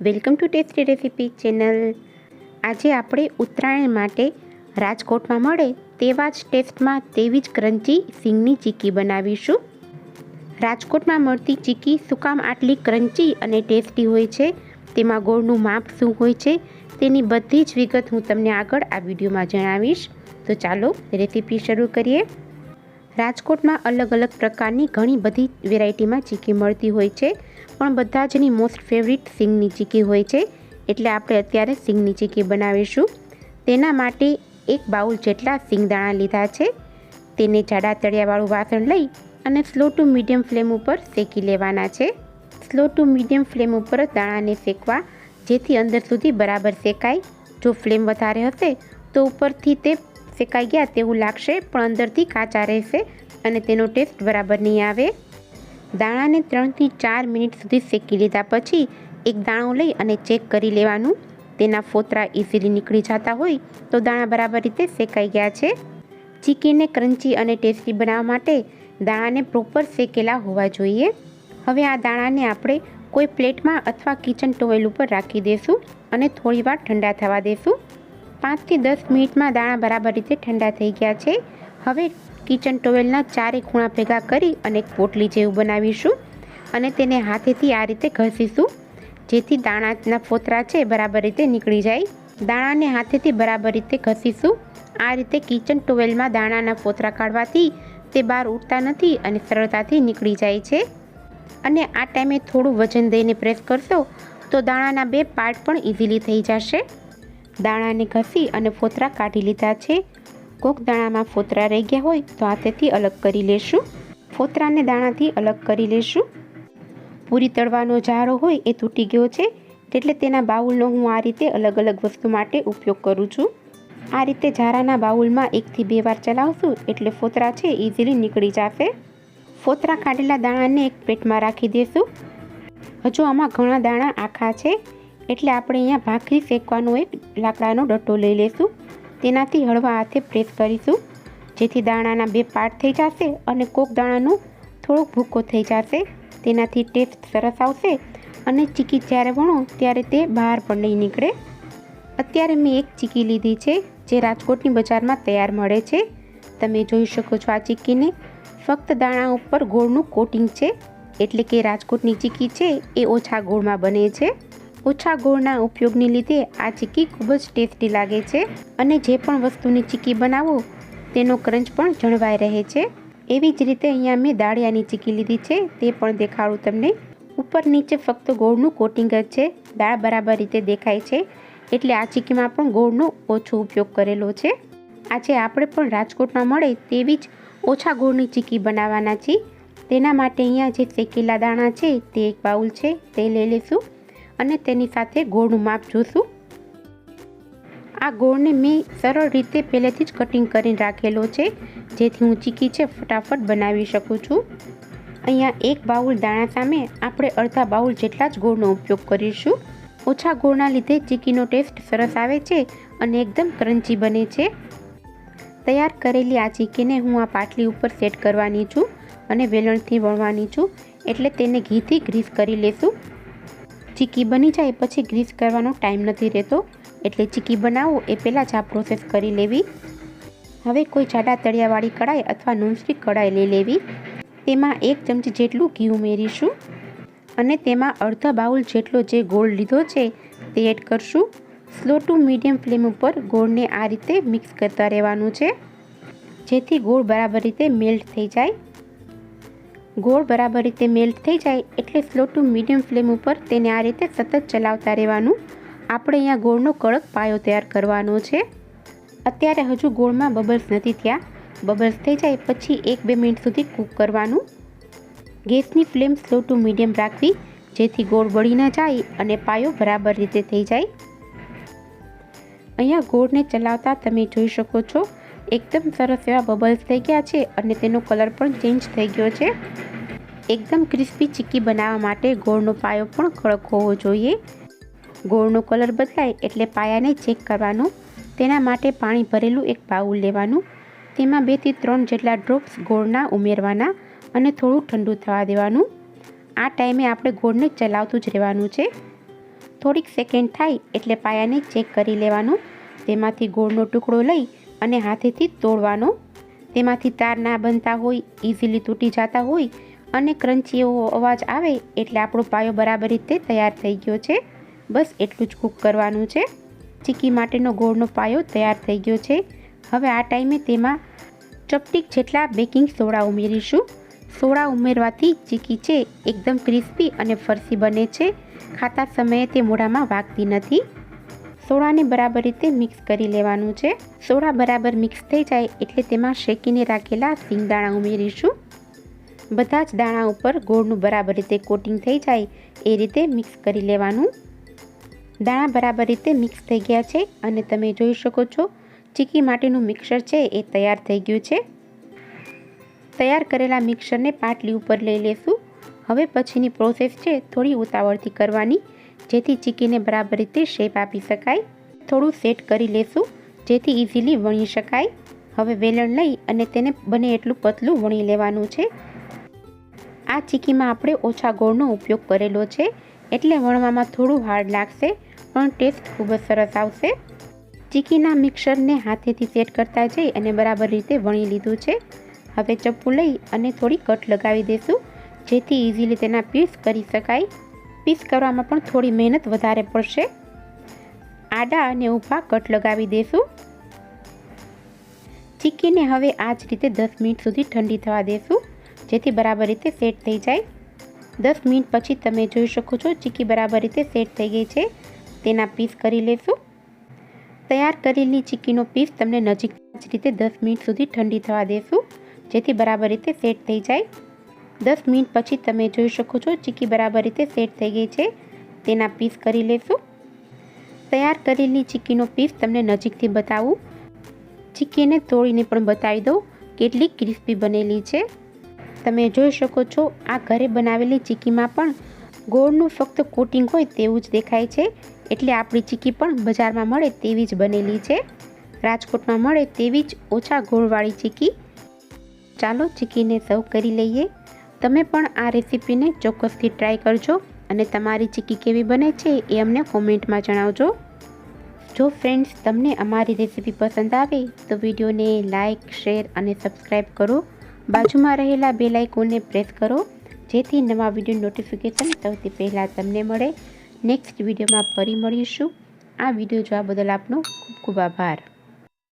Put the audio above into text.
Welcome to tasty recipe channel. આજે આપણે ઉત્તરાયણ માટે રાજકોટમાં મળે તેવા જ ટેસ્ટમાં તેવી જ ક્રન્ચી સિંગની ચીકી બનાવીશું. રાજકોટમાં મળતી ચીકી શું કામ આટલી ક્રન્ચી અને ટેસ્ટી હોય છે. તેમાં ગોળનું માપ શું હોય છે તેની બધી જ વિગત હું તમને આગળ આ વિડીયોમાં જણાવીશ. તો ચાલો રેસીપી શરૂ કરીએ. રાજકોટમાં અલગ અલગ પ્રકારની ઘણી બધી વેરાયટીમાં ચીકી મળતી હોય છે. પણ બધા જની મોસ્ટ ફેવરિટ સિંગની ચીકી હોય છે. એટલે આપણે અત્યારે સિંગની ચીકી બનાવીશું. તેના માટે એક બાઉલ જેટલા સિંગદાણા લીધા છે. તેને જાડા તળિયાવાળું વાસણ લઈ અને સ્લો ટુ મીડિયમ ફ્લેમ ઉપર શેકી લેવાના છે. સ્લો ટુ મીડિયમ ફ્લેમ ઉપર દાણાને શેકવા, જેથી અંદર સુધી બરાબર શેકાય. જો ફ્લેમ વધારે હશે, તો ઉપરથી તે શેકાઈ ગયા તેવું લાગશે, પણ અંદરથી કાચા રહેશે અને તેનો ટેસ્ટ બરાબર નહીં આવે. દાણાને ત્રણથી ચાર મિનિટ સુધી શેકી લીધા પછી એક દાણો લઈ અને ચેક કરી લેવાનું. તેના ફોતરા ઇઝીલી નીકળી જતા હોય તો દાણા બરાબર રીતે શેકાઈ ગયા છે. ચીકીને ક્રન્ચી અને ટેસ્ટી બનાવવા માટે દાણાને પ્રોપર શેકેલા હોવા જોઈએ. હવે આ દાણાને આપણે કોઈ પ્લેટમાં અથવા કિચન ટોવેલ ઉપર રાખી દઈશું અને થોડીવાર ઠંડા થવા દઈશું પાંચથી દસ મિનિટમાં દાણા બરાબર રીતે ઠંડા થઈ ગયા છે. હવે કિચન ટોવેલના ચારે ખૂણા ભેગા કરી અને એક પોટલી જેવું બનાવીશું અને તેને હાથેથી આ રીતે ઘસીશું. જેથી દાણાના ફોતરા છે બરાબર રીતે નીકળી જાય. દાણાને હાથેથી બરાબર રીતે ઘસીશું. આ રીતે કિચન ટોવેલમાં દાણાના ફોતરા કાઢવાથી તે બહાર ઉડતા નથી અને સરળતાથી નીકળી જાય છે. અને આ ટાઈમે થોડું વજન દઈને પ્રેસ કરશો તો દાણાના બે પાર્ટ પણ ઇઝીલી થઈ જશે. દાણાને ઘસી અને ફોતરા કાઢી લીધા છે. કોક દાણામાં ફોતરા રહી ગયા હોય તો હાથેથી અલગ કરી લેશું. ફોતરાને દાણાથી અલગ કરી લેશું. પૂરી તળવાનો જારો હોય એ તૂટી ગયો છે, એટલે તેના બાઉલનો હું આ રીતે અલગ અલગ વસ્તુ માટે ઉપયોગ કરું છું. આ રીતે જારાના બાઉલમાં એકથી બે વાર ચલાવશું, એટલે ફોતરા છે ઇઝીલી નીકળી જશે. ફોતરા કાઢેલા દાણાને એક પેટમાં રાખી દેશું. હજુ આમાં ઘણા દાણા આખા છે એટલે આપણે અહીંયા ભાખરી શેકવાનો એક લાકડાનો ડટ્ટો લઈ લઈશું. તેનાથી હળવા હાથે પ્રેસ કરીશું. જેથી દાણાના બે પાર્ટ થઈ જશે અને કોક દાણાનું થોડોક ભૂકો થઈ જશે. તેનાથી ટેસ્ટ સરસ આવશે અને ચીકી જ્યારે વણો ત્યારે તે બહાર પણ નહીં નીકળે. અત્યારે મેં એક ચીકી લીધી છે જે રાજકોટની બજારમાં તૈયાર મળે છે. તમે જોઈ શકો છો આ ચીકીને. ફક્ત દાણા ઉપર ગોળનું કોટિંગ છે. એટલે કે રાજકોટની ચીકી છે એ ઓછા ગોળમાં બને છે. ઓછા ગોળના ઉપયોગને લીધે આ ચીક્કી ખૂબ જ ટેસ્ટી લાગે છે અને જે પણ વસ્તુની ચીકી બનાવો, તેનો ક્રંચ પણ જળવાઈ રહે છે. એવી જ રીતે અહીંયા મેં દાળિયાની ચીકી લીધી છે, તે પણ દેખાડું તમને. ઉપર નીચે ફક્ત ગોળનું કોટિંગ જ છે, દાળ બરાબર રીતે દેખાય છે, એટલે આ ચીક્કીમાં પણ ગોળનો ઓછો ઉપયોગ કરેલો છે. આજે આપણે પણ રાજકોટમાં મળે તેવી જ ઓછા ગોળની ચીકી બનાવવાના છીએ. તેના માટે અહીંયા જે શેકેલા દાણા છે, તે એક બાઉલ છે, તે લઈ લઈશું. અને તેની સાથે ગોળનું માપ જોશું. આ ગોળને મેં સરળ રીતે પહેલેથી જ કટિંગ કરીને રાખેલો છે, જેથી હું ચીકી છે ફટાફટ બનાવી શકું છું. અહીંયા એક બાઉલ દાણા સામે આપણે અડધા બાઉલ જેટલા જ ગોળનો ઉપયોગ કરીશું. ઓછા ગોળના લીધે ચીકીનો ટેસ્ટ સરસ આવે છે અને એકદમ ક્રન્ચી બને છે. તૈયાર કરેલી આ ચીકીને હું આ પાટલી ઉપર સેટ કરવાની છું અને વેલણથી વણવાની છું, એટલે તેને ઘીથી ગ્રીસ કરી લેશું. ચીકી બની જાય પછી ગ્રીસ કરવાનો ટાઈમ નથી રહેતો. એટલે ચીકી બનાવો એ પહેલાં જ આ પ્રોસેસ કરી લેવી. હવે કોઈ જાડા તળિયાવાળી કઢાઈ અથવા નોનસ્ટિક કઢાઈ લઈ લેવી. તેમાં એક ચમચી જેટલું ઘી ઉમેરીશું અને તેમાં અડધા બાઉલ જેટલો જે ગોળ લીધો છે તે એડ કરશું. સ્લો ટુ મીડિયમ ફ્લેમ ઉપર ગોળને આ રીતે મિક્સ કરતા રહેવાનું છે. જેથી ગોળ બરાબર રીતે મેલ્ટ થઈ જાય. ગોળ બરાબર રીતે મેલ્ટ થઈ જાય એટલે સ્લો ટુ મીડિયમ ફ્લેમ ઉપર તેને આ રીતે સતત ચલાવતા રહેવાનું. આપણે અહીંયા ગોળનો કડક પાયો તૈયાર કરવાનો છે. અત્યારે હજુ ગોળમાં બબલ્સ નથી થયા. બબલ્સ થઈ જાય પછી એક બે મિનિટ સુધી કૂક કરવાનું. ગેસની ફ્લેમ સ્લો ટુ મીડિયમ રાખવી, જેથી ગોળ બળી ન જાય અને પાયો બરાબર રીતે થઈ જાય. અહીંયા ગોળને ચલાવતા તમે જોઈ શકો છો. એકદમ સરસ એવા બબલ્સ થઈ ગયા છે અને તેનો કલર પણ ચેન્જ થઈ ગયો છે. એકદમ ક્રિસ્પી ચીક્કી બનાવવા માટે ગોળનો પાયો પણ કડક હોવો જોઈએ. ગોળનો કલર બદલાય એટલે પાયાને ચેક કરવાનો, તેના માટે પાણી ભરેલું એક બાઉલ લેવાનું, તેમાં બેથી ત્રણ જેટલા ડ્રોપ્સ ગોળના ઉમેરવાના અને થોડું ઠંડુ થવા દેવાનું. આ ટાઈમે આપણે ગોળને ચલાવતું જ રહેવાનું છે. થોડીક સેકન્ડ થાય એટલે પાયાને ચેક કરી લેવાનું, તેમાંથી ગોળનો ટુકડો લઈ અને હાથેથી તોડવાનો. તેમાંથી તાર ના બનતા હોય ઇઝીલી તૂટી જતા હોય અને ક્રન્ચી એવો અવાજ આવે એટલે આપણો પાયો બરાબર રીતે તૈયાર થઈ ગયો છે. બસ એટલું જ કૂક કરવાનું છે. ચીકી માટેનો ગોળનો પાયો તૈયાર થઈ ગયો છે. હવે આ ટાઈમે તેમાં ચપટીક જેટલા બેકિંગ સોડા ઉમેરીશું. સોડા ઉમેરવાથી ચીકી છે એકદમ ક્રિસ્પી અને ફરસી બને છે. ખાતા સમયે તે મોઢામાં વાગતી નથી. સોડાને બરાબર રીતે મિક્સ કરી લેવાનું છે. સોડા બરાબર મિક્સ થઈ જાય એટલે તેમાં શેકીને રાખેલા સિંગદાણા ઉમેરીશું. બધા જ દાણા ઉપર ગોળનું બરાબર રીતે કોટિંગ થઈ જાય, એ રીતે મિક્સ કરી લેવાનું. દાણા બરાબર રીતે મિક્સ થઈ ગયા છે અને તમે જોઈ શકો છો, ચીકી માટેનું મિક્સર છે, એ તૈયાર થઈ ગયું છે. તૈયાર કરેલા મિક્સરને પાટલી ઉપર લઈ લેશું. હવે પછીની પ્રોસેસ છે, થોડી ઉતાવળથી કરવાની, જેથી ચીકીને બરાબર રીતે શેપ આપી શકાય. થોડું સેટ કરી લેશું, જેથી ઇઝીલી વણી શકાય. હવે વેલણ લઈ અને તેને બને એટલું પતલું વણી લેવાનું છે. આ ચીકીમાં આપણે ઓછા ગોળનો ઉપયોગ કરેલો છે. એટલે વણવામાં થોડું હાર્ડ લાગશે, પણ ટેસ્ટ ખૂબ જ સરસ આવશે. ચીકીના મિક્સરને હાથેથી સેટ કરતા જઈ અને બરાબર રીતે વણી લીધું છે. હવે ચપ્પુ લઈ અને થોડી કટ લગાવી દઈશું જેથી ઇઝીલી તેના પીસ કરી શકાય. પીસ કરવામાં પણ થોડી મહેનત વધારે પડશે. આડા અને ઊભા કટ લગાવી દઈશું ચીકીને હવે આ જ રીતે દસ મિનિટ સુધી ઠંડી થવા દેશું. જેથી બરાબર રીતે સેટ થઈ જાય. દસ મિનિટ પછી તમે જોઈ શકો છો ચીકી બરાબર રીતે સેટ થઈ ગઈ છે. તેના પીસ કરી લેશું. તૈયાર કરેલી ચીકીનો પીસ તમને નજીક જ રીતે દસ મિનિટ સુધી ઠંડી થવા દેશું, જેથી બરાબર રીતે સેટ થઈ જાય. દસ મિનિટ પછી તમે જોઈ શકો છો ચીકી બરાબર રીતે સેટ થઈ ગઈ છે. તેના પીસ કરી લેશું. તૈયાર કરેલી ચીકીનો પીસ તમને નજીકથી બતાવું. ચીકીને તોડીને પણ બતાવી દઉં કેટલી ક્રિસ્પી બનેલી છે. તમે જોઈ શકો છો, આ ઘરે બનાવેલી ચીકીમાં પણ ગોળનું ફક્ત કોટિંગ હોય તેવું જ દેખાય છે. એટલે આપણી ચીકી પણ બજારમાં મળે તેવી જ બનેલી છે. રાજકોટમાં મળે તેવી જ ઓછા ગોળવાળી ચીકી. ચાલો ચીકીને સર્વ કરી લઈએ. તમે પણ આ રેસીપીને ચોક્કસથી ટ્રાય કરજો અને તમારી ચીકી કેવી બને છે એ અમને કોમેન્ટમાં જણાવજો. જો ફ્રેન્ડ્સ, તમને અમારી રેસીપી પસંદ આવે તો વિડીયોને લાઇક શેર અને સબસ્ક્રાઈબ કરો. બાજુમાં રહેલા બે આઇકોનને પ્રેસ કરો, જેથી નવા વીડિયો નોટિફિકેશન સૌથી પહેલાં તમને મળે. નેક્સ્ટ વિડીયોમાં ફરી મળીશું. આ વીડિયો જોવા બદલ આપનો ખૂબ ખૂબ આભાર.